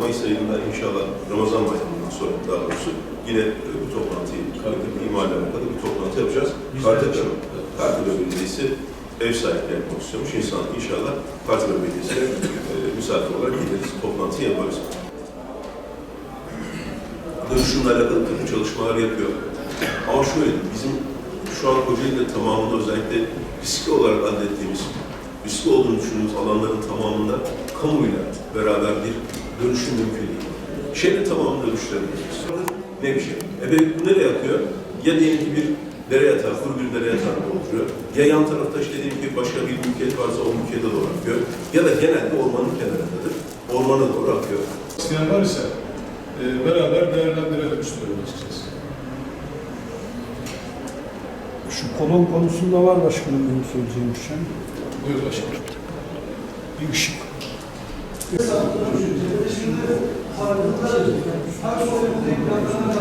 Mayıs ayında inşallah Ramazan bayramından sonra daha doğrusu yine e, bu toplantıyı, imalarına kadar bir toplantı yapacağız. Kartepe, Kartepe Belediyesi ev sahipliği yapmak istiyormuş. İnsan, inşallah Kartepe Belediyesi'ne e, misafir olarak gideriz, toplantı yaparız. Dönüşümle alakalı takım çalışmalar yapıyor. Ama şöyle, bizim şu an Kocaeli'de tamamında özellikle riskli olarak adettiğimiz, riskli olduğunu düşündüğümüz alanların tamamında kamuyla beraber bir dönüşüm mümkün değil. Şehrin tamamını dönüştürebiliriz. Ne bir şey? E peki bu nereye akıyor? Ya diyelim ki bir dere yatağı, kuru bir dere yatağında oturuyor. Ya yan tarafta işte diyelim ki başka bir mülkiyet varsa o mülkiyete doğru akıyor. Ya da genelde ormanın kenarındadır. Ormana doğru akıyor. İsteyen var ise e, beraber değerlendirelim istiyorum Şu kolon konusunda var başkanım benim söyleyeceğim bir şey. Buyur başkanım. Bir ışık. Şimdi farkında ekranlarına Kaksim'in